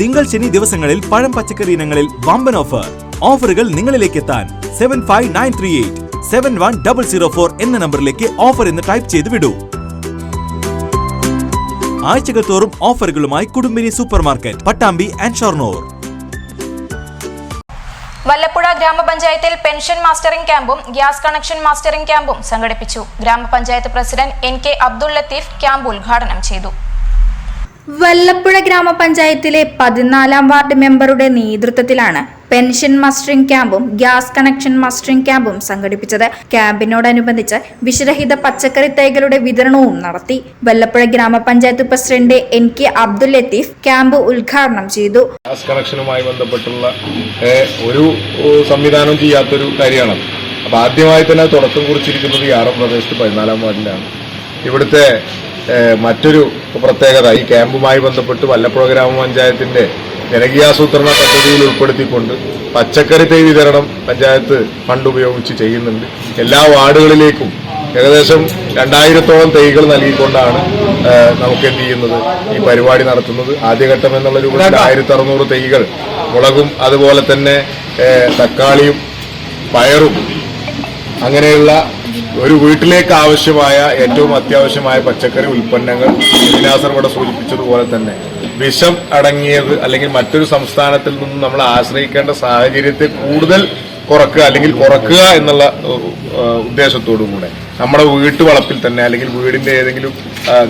തിങ്കൾ ശനി ദിവസങ്ങളിൽ പഴം പച്ചക്കറി ഇനങ്ങളിൽ വമ്പൻ ഓഫർ ഓഫറുകൾ നിങ്ങളിലേക്ക് എത്താൻ seven five nine three eight seven one double zero four എന്ന നമ്പറിലേക്ക് ഓഫർ എന്ന് ടൈപ്പ് ചെയ്ത് വിടൂ. ആഴ്ചകൾ തോറും ഓഫറുകളുമായി Kudumbini super market Pattambi and Shoranur. Vallappuzha ഗ്രാമപഞ്ചായത്തിൽ പെൻഷൻ മാസ്റ്ററിംഗ് ക്യാമ്പും ഗ്യാസ് കണക്ഷൻ മാസ്റ്ററിംഗ് ക്യാമ്പും സംഘടിപ്പിച്ചു. ഗ്രാമപഞ്ചായത്ത് president N K Abdul Latheef camp ഉദ്ഘാടനം ചെയ്തു. വല്ലപ്പുഴ ഗ്രാമപഞ്ചായത്തിലെ പതിനാലാം വാർഡ് മെമ്പറുടെ നേതൃത്വത്തിലാണ് പെൻഷൻ മസ്റ്ററിംഗ് ക്യാമ്പും ഗ്യാസ് കണക്ഷൻ മസ്റ്ററിംഗ് ക്യാമ്പും സംഘടിപ്പിച്ചത്. ക്യാമ്പിനോടനുബന്ധിച്ച് വിഷരഹിത പച്ചക്കറി തൈകളുടെ വിതരണവും നടത്തി. വല്ലപ്പുഴ ഗ്രാമപഞ്ചായത്ത് president N K Abdul Latheef camp ഉദ്ഘാടനം ചെയ്തു. ഗ്യാസ് കണക്ഷനുമായി ബന്ധപ്പെട്ടുള്ള ഒരു സംവിധാനം ചെയ്യാത്തൊരു കാര്യമാണ്. അപ്പോൾ ആദ്യമായി തന്നെ തുടക്കം കുറിച്ചിരിക്കുന്നത് ഈ ആറ് പ്രദേശത്ത് പതിനാലാം വാർഡിലാണ്. ഇവിടുത്തെ മറ്റൊരു പ്രത്യേകത ഈ ക്യാമ്പുമായി ബന്ധപ്പെട്ട് വല്ലപ്പുഴ ഗ്രാമപഞ്ചായത്തിന്റെ ജനകീയാസൂത്രണ പദ്ധതിയിൽ ഉൾപ്പെടുത്തിക്കൊണ്ട് പച്ചക്കറി തൈ വിതരണം പഞ്ചായത്ത് ഫണ്ട് ഉപയോഗിച്ച് ചെയ്യുന്നുണ്ട്. എല്ലാ വാർഡുകളിലേക്കും ഏകദേശം രണ്ടായിരത്തോളം തൈകൾ നൽകിക്കൊണ്ടാണ് നമുക്ക് എന്ത് ചെയ്യുന്നത് ഈ പരിപാടി നടത്തുന്നത്. ആദ്യഘട്ടം എന്നുള്ള രൂപത്തിൽ ആയിരത്തി അറുന്നൂറ് തൈകൾ മുളകും അതുപോലെ തന്നെ തക്കാളിയും പയറും അങ്ങനെയുള്ള ഒരു വീട്ടിലേക്ക് ആവശ്യമായ ഏറ്റവും അത്യാവശ്യമായ പച്ചക്കറി ഉൽപ്പന്നങ്ങൾ വിനാസർ ഇവിടെ സൂചിപ്പിച്ചതുപോലെ തന്നെ. വിഷം അടങ്ങിയത് അല്ലെങ്കിൽ മറ്റൊരു സംസ്ഥാനത്തിൽ നിന്നും നമ്മൾ ആശ്രയിക്കേണ്ട സാഹചര്യത്തെ കൂടുതൽ കുറക്കുക അല്ലെങ്കിൽ കുറക്കുക എന്നുള്ള ഉദ്ദേശത്തോടും കൂടെ. നമ്മുടെ വീട്ടുവളപ്പിൽ തന്നെ അല്ലെങ്കിൽ വീടിന്റെ ഏതെങ്കിലും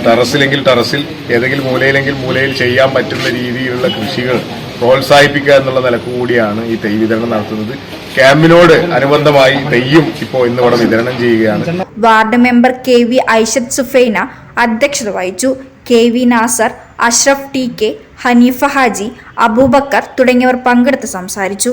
ടെറസിലെങ്കിൽ ടെറസിൽ ഏതെങ്കിലും മൂലയിലെങ്കിൽ മൂലയിൽ ചെയ്യാൻ പറ്റുന്ന രീതിയിലുള്ള കൃഷികൾ പ്രോത്സാഹിപ്പിക്കുക എന്നുള്ള നിലയ്ക്ക് കൂടിയാണ് ഈ തൈ വിതരണം നടത്തുന്നത്. ക്യാമ്പിനോട് അനുബന്ധമായി തെയ്യും ഇപ്പോൾ ഇന്നിവിടെ വിതരണം ചെയ്യുകയാണ്. Ward member K V Aishad Sufaina അധ്യക്ഷത വഹിച്ചു. K V Nasar Ashraf T K Hanifa Haji Abubakar തുടങ്ങിയവർ പങ്കെടുത്ത് സംസാരിച്ചു.